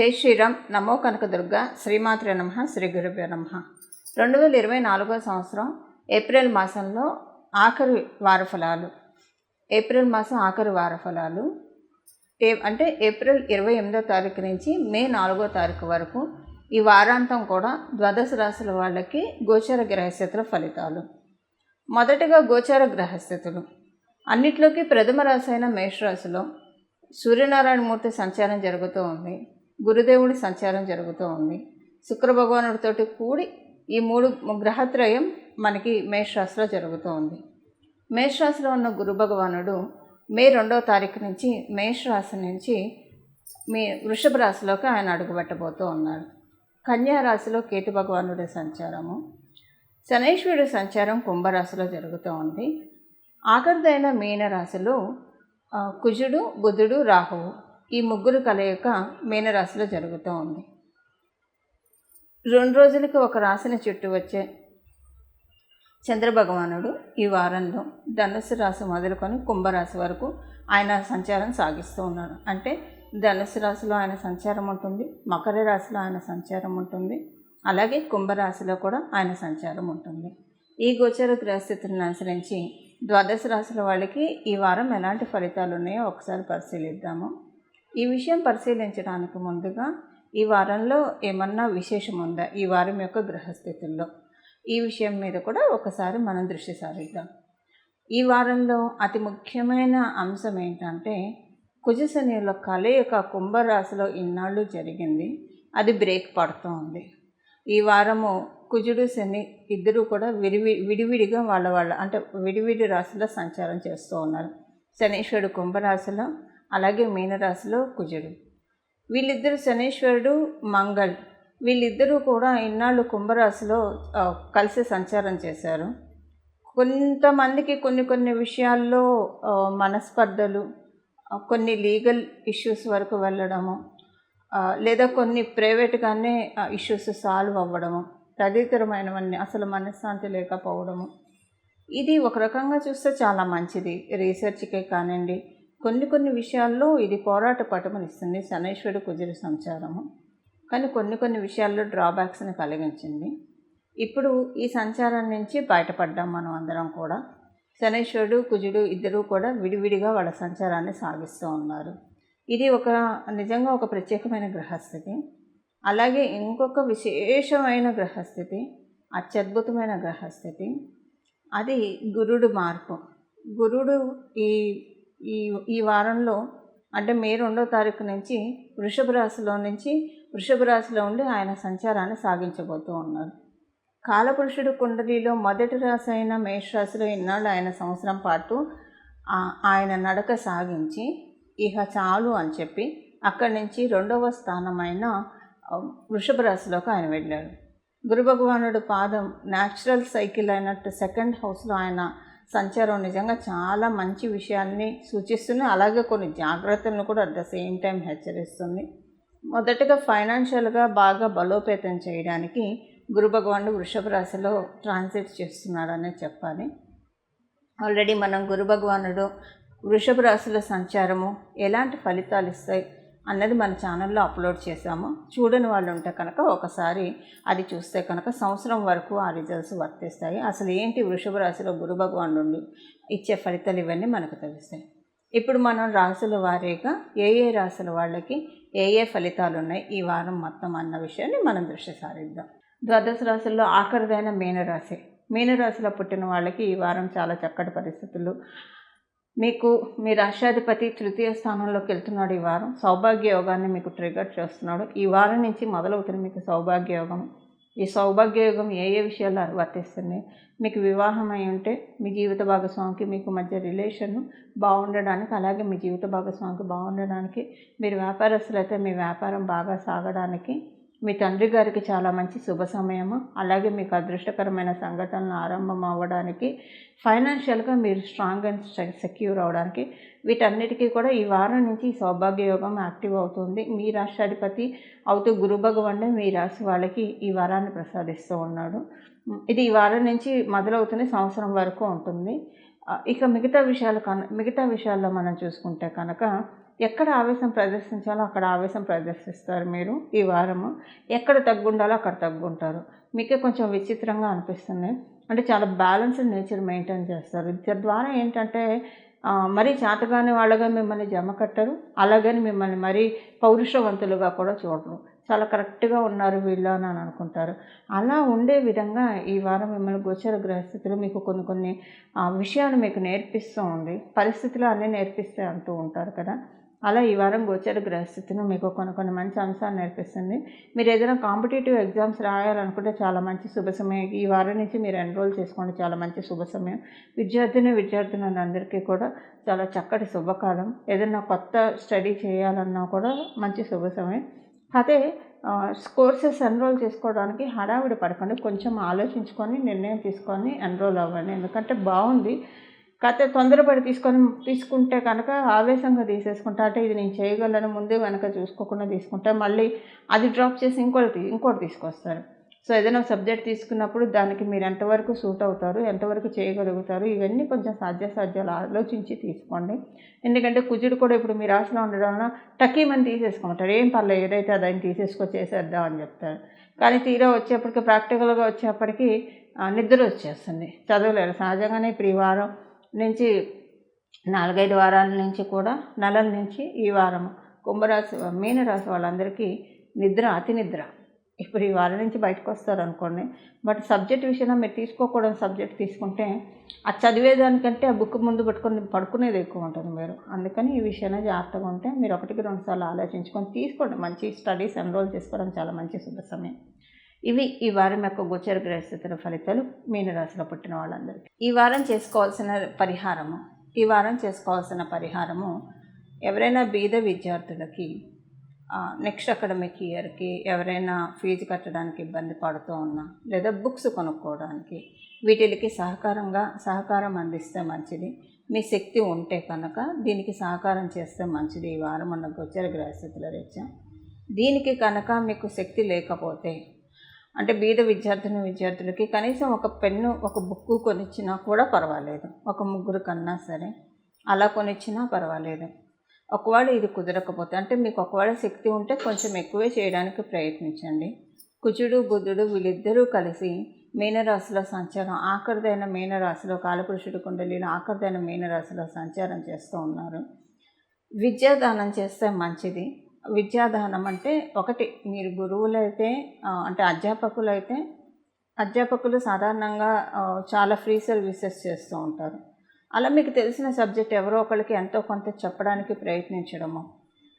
జై శ్రీరామ్. నమో కనకదుర్గ. శ్రీమాత్రే నమ. శ్రీ గురుభ్య నమ. రెండు వేల ఇరవై నాలుగో సంవత్సరం ఏప్రిల్ మాసంలో ఆఖరి వార ఫలాలు ఏప్రిల్ మాసం ఆఖరి వార ఫలాలు ఏ అంటే ఏప్రిల్ ఇరవై ఎనిమిదో తారీఖు నుంచి మే నాలుగో తారీఖు వరకు ఈ వారాంతం కూడా ద్వాదశ రాశుల వాళ్ళకి గోచర గ్రహస్థితుల ఫలితాలు. మొదటగా గోచర గ్రహస్థితులు. అన్నిట్లోకి ప్రథమ రాశి అయిన మేషరాశిలో సూర్యనారాయణ మూర్తి సంచారం జరుగుతూ ఉంది. గురుదేవుడి సంచారం జరుగుతూ ఉంది. శుక్రభగవానుడితోటి కూడి ఈ మూడు గ్రహత్రయం మనకి మేషరాశిలో జరుగుతూ ఉంది. మేషరాశిలో ఉన్న గురు భగవానుడు మే రెండవ తారీఖు నుంచి మేషరాశి నుంచి మీ వృషభ రాశిలోకి ఆయన అడుగుపెట్టబోతూ ఉన్నాడు. కన్యా రాశిలో కేతు భగవానుడి సంచారము శనైశ్వరుడి సంచారం కుంభరాశిలో జరుగుతూ ఉంది. ఆఖరిదైన మీన రాశిలో కుజుడు బుధుడు రాహువు. ఈ ముగ్గురు కలయిక మీనరాశిలో జరుగుతూ ఉంది. రెండు రోజులకి ఒక రాశిని చుట్టూ వచ్చే చంద్రభగవానుడు ఈ వారంలో ధనుసు రాశి మొదలుకొని కుంభరాశి వరకు ఆయన సంచారం సాగిస్తూ ఉన్నాడు అంటే ధనుసు రాశిలో ఆయన సంచారం ఉంటుంది మకర రాశిలో ఆయన సంచారం ఉంటుంది అలాగే కుంభరాశిలో కూడా ఆయన సంచారం ఉంటుంది. ఈ గోచర గ్రహస్థితులను అనుసరించి ద్వాదశ రాశుల వాళ్ళకి ఈ వారం ఎలాంటి ఫలితాలు ఉన్నాయో ఒకసారి పరిశీలిద్దాము. ఈ విషయం పరిశీలించడానికి ముందుగా ఈ వారంలో ఏమన్నా విశేషం ఉందా ఈ వారం యొక్క గ్రహస్థితుల్లో ఈ విషయం మీద కూడా ఒకసారి మనం దృష్టి సారిద్దాం. ఈ వారంలో అతి ముఖ్యమైన అంశం ఏంటంటే కుజశనిల కలయిక కుంభరాశిలో ఇన్నాళ్ళు జరిగింది. అది బ్రేక్ పడుతూ ఉంది ఈ వారము కుజుడు శని ఇద్దరు కూడా విడివి విడివిడిగా వాళ్ళ వాళ్ళ అంటే విడివిడి రాశిలో సంచారం చేస్తూ ఉన్నారు. శనీశ్వరుడు కుంభరాశిలో అలాగే మీనరాశిలో కుజుడు. వీళ్ళిద్దరు శనీశ్వరుడు మంగళ్. వీళ్ళిద్దరూ కూడా ఇన్నాళ్ళు కుంభరాశిలో కలిసి సంచారం చేశారు. కొంతమందికి కొన్ని కొన్ని విషయాల్లో మనస్పర్ధలు కొన్ని లీగల్ ఇష్యూస్ వరకు వెళ్ళడము లేదా కొన్ని ప్రైవేట్గానే ఇష్యూస్ సాల్వ్ అవ్వడము తదితరమైనవన్నీ అసలు మనశ్శాంతి లేకపోవడము. ఇది ఒక రకంగా చూస్తే చాలా మంచిది. రీసెర్చ్కే కానివ్వండి కొన్ని కొన్ని విషయాల్లో ఇది పోరాట పటమనిస్తుంది. శనైశ్వరుడు కుజుడు సంచారము. కానీ కొన్ని కొన్ని విషయాల్లో డ్రాబ్యాక్స్ని కలిగించింది. ఇప్పుడు ఈ సంచారం నుంచి బయటపడ్డాం మనం అందరం కూడా. శనైశ్వరుడు కుజుడు ఇద్దరూ కూడా విడివిడిగా వాళ్ళ సంచారాన్ని సాగిస్తూ ఉన్నారు. ఇది ఒక నిజంగా ఒక ప్రత్యేకమైన గ్రహస్థితి. అలాగే ఇంకొక విశేషమైన గ్రహస్థితి అత్యద్భుతమైన గ్రహస్థితి. అది గురుడు మార్పు. గురుడు ఈ ఈ ఈ వారంలో అంటే మే రెండో తారీఖు నుంచి వృషభ రాశిలో నుంచి వృషభ రాశిలో ఉండి ఆయన సంచారాన్ని సాగించబోతూ ఉన్నారు. కాలపురుషుడు కుండలిలో మొదటి రాశి అయిన మేషరాశిలో ఇన్నాళ్ళు ఆయన సంవత్సరం పాటు ఆయన నడక సాగించి ఇహ చాలు అని చెప్పి అక్కడి నుంచి రెండవ స్థానమైన వృషభ రాశిలోకి ఆయన వెళ్ళాడు. గురు భగవానుడు పాదం న్యాచురల్ సైకిల్ అయినట్టు సెకండ్ హౌస్లో ఆయన సంచారం నిజంగా చాలా మంచి విషయాల్ని సూచిస్తుంది. అలాగే కొన్ని జాగ్రత్తలను కూడా అట్ ద సేమ్ టైం హెచ్చరిస్తుంది. మొదటగా ఫైనాన్షియల్గా బాగా బలోపేతం చేయడానికి గురు భగవానుడు వృషభ రాశిలో ట్రాన్సిట్ చేస్తున్నాడనే చెప్పాలి. ఆల్రెడీ మనం గురు భగవానుడు వృషభ రాశుల సంచారము ఎలాంటి ఫలితాలు ఇస్తాయి? అన్నది మన ఛానల్లో అప్లోడ్ చేశాము. చూడని వాళ్ళు ఉంటే కనుక ఒకసారి అది చూస్తే కనుక సంవత్సరం వరకు ఆ రిజల్ట్స్ వర్తిస్తాయి. అసలు ఏంటి వృషభ రాశిలో గురు భగవానుడు ఇచ్చే ఫలితాలు ఇవన్నీ మనకు తెలుస్తాయి. ఇప్పుడు మనం రాశుల వారీగా ఏ ఏ రాశుల వాళ్ళకి ఏ ఏ ఫలితాలు ఉన్నాయి ఈ వారం మొత్తం అన్న విషయాన్ని మనం దృష్టి సారిద్దాం. ద్వాదశ రాశుల్లో ఆఖరిదైన మీనరాశి. మీనరాశిలో పుట్టిన వాళ్ళకి ఈ వారం చాలా చక్కటి పరిస్థితులు. మీకు మీ రాష్ట్రాధిపతి తృతీయ స్థానంలోకి వెళ్తున్నాడు ఈ వారం. సౌభాగ్య యోగాన్ని మీకు ట్రిగర్ చేస్తున్నాడు. ఈ వారం నుంచి మొదలవుతుంది మీకు సౌభాగ్య యోగం. ఈ సౌభాగ్య యోగం ఏ ఏ విషయాలు వర్తిస్తుంది మీకు వివాహం అయి ఉంటే మీ జీవిత భాగస్వామికి మీకు మధ్య రిలేషన్ బాగుండడానికి అలాగే మీ జీవిత భాగస్వామికి బాగుండడానికి మీరు వ్యాపారస్తులు అయితే మీ వ్యాపారం బాగా సాగడానికి మీ తండ్రి గారికి చాలా మంచి శుభ సమయము. అలాగే మీకు అదృష్టకరమైన సంఘటనలు ఆరంభం అవ్వడానికి ఫైనాన్షియల్గా మీరు స్ట్రాంగ్ అండ్ సెక్యూర్ అవడానికి వీటన్నిటికీ కూడా ఈ వారం నుంచి ఈ సౌభాగ్య యోగం యాక్టివ్ అవుతుంది. మీ రాష్ట్రాధిపతి అవుతూ గురు భగవానుడే మీ రాశి వాళ్ళకి ఈ వారాన్ని ప్రసాదిస్తూ ఉన్నాడు. ఇది ఈ వారం నుంచి మొదలవుతుంది సంవత్సరం వరకు ఉంటుంది. ఇక మిగతా విషయాలు కన మిగతా విషయాల్లో మనం చూసుకుంటే కనుక ఎక్కడ ఆవేశం ప్రదర్శించాలో అక్కడ ఆవేశం ప్రదర్శిస్తారు మీరు ఈ వారము. ఎక్కడ తగ్గుండాలో అక్కడ తగ్గుంటారు. మీకే కొంచెం విచిత్రంగా అనిపిస్తుంది. అంటే చాలా బ్యాలెన్స్డ్ నేచర్ మెయింటైన్ చేస్తారు. తద్వారా ఏంటంటే మరీ చేతగాని వాళ్ళగా మిమ్మల్ని జమ కట్టరు. అలాగని మిమ్మల్ని మరీ పౌరుషవంతులుగా కూడా చూడరు. చాలా కరెక్ట్గా ఉన్నారు వీళ్ళు అని అనుకుంటారు. అలా ఉండే విధంగా ఈ వారం మిమ్మల్ని గోచర గ్రహస్థితులు మీకు కొన్ని కొన్ని విషయాలు మీకు నేర్పిస్తూ ఉంది. పరిస్థితులు అన్నీ నేర్పిస్తే అంటూ ఉంటారు కదా. అలా ఈ వారం గోచర గ్రహస్థితిని మీకు కొన్ని కొన్ని మంచి అంశాలు నేర్పిస్తుంది. మీరు ఏదైనా కాంపిటేటివ్ ఎగ్జామ్స్ రాయాలనుకుంటే చాలా మంచి శుభ సమయం. ఈ వారం నుంచి మీరు ఎన్రోల్ చేసుకోండి. చాలా మంచి శుభ సమయం. విద్యార్థిని విద్యార్థినులు అందరికీ కూడా చాలా చక్కటి శుభకాలం. ఏదైనా కొత్త స్టడీ చేయాలన్నా కూడా మంచి శుభ సమయం. అదే కోర్సెస్ ఎన్రోల్ చేసుకోవడానికి హడావిడి పడకండి. కొంచెం ఆలోచించుకొని నిర్ణయం తీసుకొని ఎన్రోల్ అవ్వండి. ఎందుకంటే బాగుంది. కాకపోతే తొందరపడి తీసుకొని తీసుకుంటే కనుక ఆవేశంగా తీసేసుకుంటా. అంటే ఇది నేను చేయగలను ముందే కనుక చూసుకోకుండా తీసుకుంటే. మళ్ళీ అది డ్రాప్ చేసి ఇంకోటి ఇంకోటి తీసుకొస్తారు. సో ఏదైనా సబ్జెక్ట్ తీసుకున్నప్పుడు దానికి మీరు ఎంతవరకు సూట్ అవుతారు ఎంతవరకు చేయగలుగుతారు ఇవన్నీ కొంచెం సాధ్యాసాధ్యాలు ఆలోచించి తీసుకోండి. ఎందుకంటే కుజుడు కూడా ఇప్పుడు మీ రాశిలో ఉండడం వలన టకీమని తీసేసుకుంటాడు. ఏం పర్లేదు ఏదైతే అదని తీసేసుకొని చేసేద్దాం అని చెప్తారు కానీ తీరా వచ్చేప్పటికి ప్రాక్టికల్గా వచ్చేప్పటికి నిద్ర వచ్చేస్తుంది. చదవలేరు. సహజంగానే ఇప్పుడు ఈ వారం నుంచి నాలుగైదు వారాల నుంచి కూడా నెలల నుంచి ఈ వారం కుంభరాశి మీనరాశి వాళ్ళందరికీ నిద్ర అతి నిద్ర. ఇప్పుడు ఈ వారం నుంచి బయటకు వస్తారు అనుకోండి బట్ సబ్జెక్ట్ విషయంలో మీరు తీసుకోకూడని సబ్జెక్ట్ తీసుకుంటే ఆ చదివేదానికంటే ఆ బుక్ ముందు పెట్టుకొని పడుకునేది ఎక్కువ ఉంటుంది మీరు. అందుకని ఈ విషయంలో జాగ్రత్తగా ఉంటే మీరు ఒకటికి రెండు సార్లు ఆలోచించుకొని తీసుకోండి. మంచి స్టడీస్ ఎన్రోల్ చేసుకోవడం చాలా మంచి శుభ సమయం. ఇవి ఈ వారం యొక్క గోచర గ్రహస్థితుల ఫలితాలు మీనరాశిలో పుట్టిన వాళ్ళందరికీ. ఈ వారం చేసుకోవాల్సిన పరిహారము ఈ వారం చేసుకోవాల్సిన పరిహారము ఎవరైనా బీద విద్యార్థులకి నెక్స్ట్ అకాడమిక్ ఇయర్కి ఎవరైనా ఫీజు కట్టడానికి ఇబ్బంది పడుతూ ఉన్నా లేదా బుక్స్ కొనుక్కోవడానికి వీటికి సహకారంగా సహకారం అందిస్తే మంచిది. మీ శక్తి ఉంటే కనుక దీనికి సహకారం చేస్తే మంచిది. ఈ వారం ఉన్న గోచర గ్రహస్థితుల రీత్యా దీనికి కనుక మీకు శక్తి లేకపోతే అంటే బీద విద్యార్థిని విద్యార్థులకి కనీసం ఒక పెన్ను ఒక బుక్ కొనిచ్చినా కూడా పర్వాలేదు. ఒక ముగ్గురు కన్నా సరే అలా కొనిచ్చినా పర్వాలేదు. ఒకవేళ ఇది కుదరకపోతే అంటే మీకు ఒకవేళ శక్తి ఉంటే కొంచెం ఎక్కువే చేయడానికి ప్రయత్నించండి. కుజుడు బుధుడు వీళ్ళిద్దరూ కలిసి మీనరాశిలో సంచారం ఆఖరిదైన మీనరాశిలో కాలపురుషుడు కుండలిలో ఆఖరిదైన మీనరాశిలో సంచారం చేస్తూ ఉన్నారు. విద్యాదానం చేస్తే మంచిది. విద్యాదానం అంటే ఒకటి. మీరు గురువులైతే అంటే అధ్యాపకులు అయితే అధ్యాపకులు సాధారణంగా చాలా ఫ్రీ సర్వీసెస్ చేస్తూ ఉంటారు. అలా మీకు తెలిసిన సబ్జెక్ట్ ఎవరో ఒకరికి ఎంతో కొంత చెప్పడానికి ప్రయత్నించడము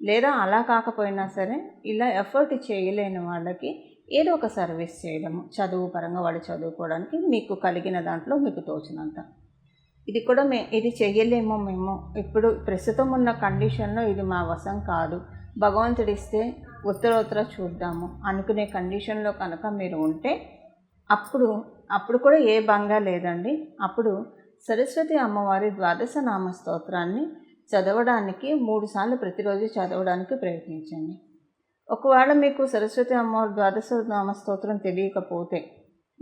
లేదా అలా కాకపోయినా సరే ఇలా ఎఫర్ట్ చేయలేని వాళ్ళకి ఏదో ఒక సర్వీస్ చేయడము చదువు పరంగా వాళ్ళు చదువుకోవడానికి మీకు కలిగిన దాంట్లో మీకు తోచినంత. ఇది కూడా మే ఇది చేయలేమో మేము. ఇప్పుడు ప్రస్తుతం ఉన్న కండిషన్లో ఇది మా వశం కాదు. భగవంతుడిస్తే ఉత్తరోత్తర చూద్దాము. అనుకునే కండిషన్లో కనుక మీరు ఉంటే అప్పుడు అప్పుడు కూడా ఏ బంగా లేదండి. అప్పుడు సరస్వతి అమ్మవారి ద్వాదశ నామ స్తోత్రాన్ని చదవడానికి మూడుసార్లు ప్రతిరోజు చదవడానికి ప్రయత్నించండి. ఒకవేళ మీకు సరస్వతి అమ్మవారి ద్వాదశ నామ స్తోత్రం తెలియకపోతే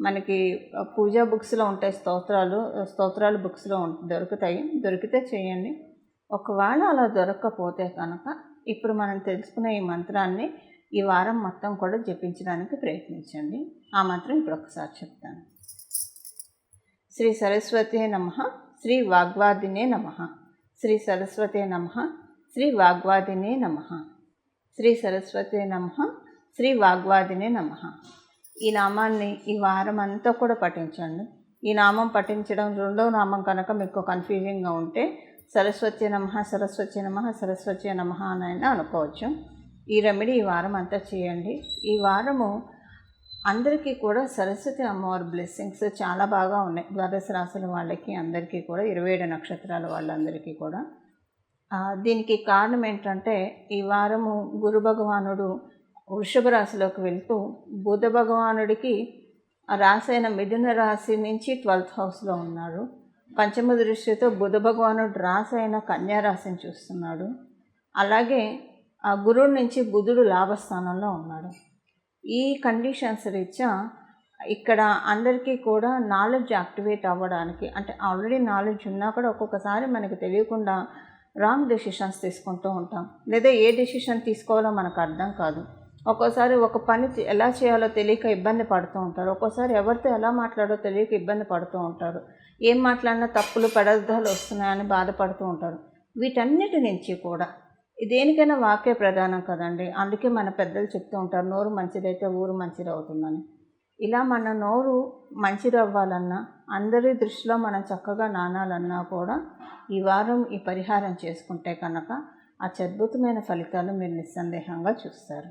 మనకి పూజా బుక్స్లో ఉంటాయి స్తోత్రాలు స్తోత్రాలు బుక్స్లో దొరుకుతాయి దొరికితే చేయండి. ఒకవేళ అలా దొరకకపోతే కనుక ఇప్పుడు మనం తెలుసుకునే ఈ మంత్రాన్ని ఈ వారం మొత్తం కూడా జపించడానికి ప్రయత్నించండి. ఆ మంత్రం ఇప్పుడు ఒకసారి చెప్తాను. శ్రీ సరస్వతే నమ శ్రీ వాగ్వాదినే నమ. శ్రీ సరస్వతే నమ శ్రీ వాగ్వాదినే నమ. శ్రీ సరస్వతే నమ శ్రీ వాగ్వాదినే నమ. ఈ నామాన్ని ఈ వారం అంతా కూడా పఠించండి. ఈ నామం పఠించడం రెండో నామం కనుక మీకు కన్ఫ్యూజింగ్గా ఉంటే సరస్వతి నమ సరస్వతి నమ సరస్వతి నమ అని అనుకోవచ్చు. ఈ రెమెడీ ఈ వారం అంతా చేయండి. ఈ వారము అందరికీ కూడా సరస్వతి అమ్మవారి బ్లెస్సింగ్స్ చాలా బాగా ఉన్నాయి. ద్వాదశ రాసుల వాళ్ళకి అందరికీ కూడా ఇరవై ఏడు నక్షత్రాల వాళ్ళందరికీ కూడా. దీనికి కారణం ఏంటంటే ఈ వారము గురు భగవానుడు వృషభ రాశిలోకి వెళ్తూ బుధ భగవానుడికి రాసైన మిథున రాశి నుంచి ట్వెల్త్ హౌస్లో ఉన్నాడు పంచమ దృష్టితో బుధ భగవానుడు రాశి అయిన చూస్తున్నాడు. అలాగే ఆ గురువు నుంచి బుధుడు లాభస్థానంలో ఉన్నాడు. ఈ కండిషన్స్ రీత్యా ఇక్కడ అందరికీ కూడా నాలెడ్జ్ యాక్టివేట్ అవ్వడానికి అంటే ఆల్రెడీ నాలెడ్జ్ ఉన్నా కూడా ఒక్కొక్కసారి మనకి తెలియకుండా రాంగ్ డెసిషన్స్ తీసుకుంటూ ఉంటాం. లేదా ఏ డెసిషన్ తీసుకోవాలో మనకు అర్థం కాదు. ఒక్కోసారి ఒక పని ఎలా చేయాలో తెలియక ఇబ్బంది పడుతూ ఉంటారు. ఒక్కోసారి ఎవరితో ఎలా మాట్లాడో తెలియక ఇబ్బంది పడుతూ ఉంటారు. ఏం మాట్లాడినా తప్పులు పదార్థాలు వస్తున్నాయని బాధపడుతూ ఉంటారు. వీటన్నిటి నుంచి కూడా దేనికైనా వాక్య ప్రధానం కదండి. అందుకే మన పెద్దలు చెప్తూ ఉంటారు నోరు మంచిదైతే ఊరు మంచిది అవుతుందని ఇలా మన నోరు మంచిది అవ్వాలన్నా అందరి దృష్టిలో మనం చక్కగా నానాలన్నా కూడా ఈ వారం ఈ పరిహారం చేసుకుంటే కనుక అత్యద్భుతమైన ఫలితాలు మీరు నిస్సందేహంగా చూస్తారు.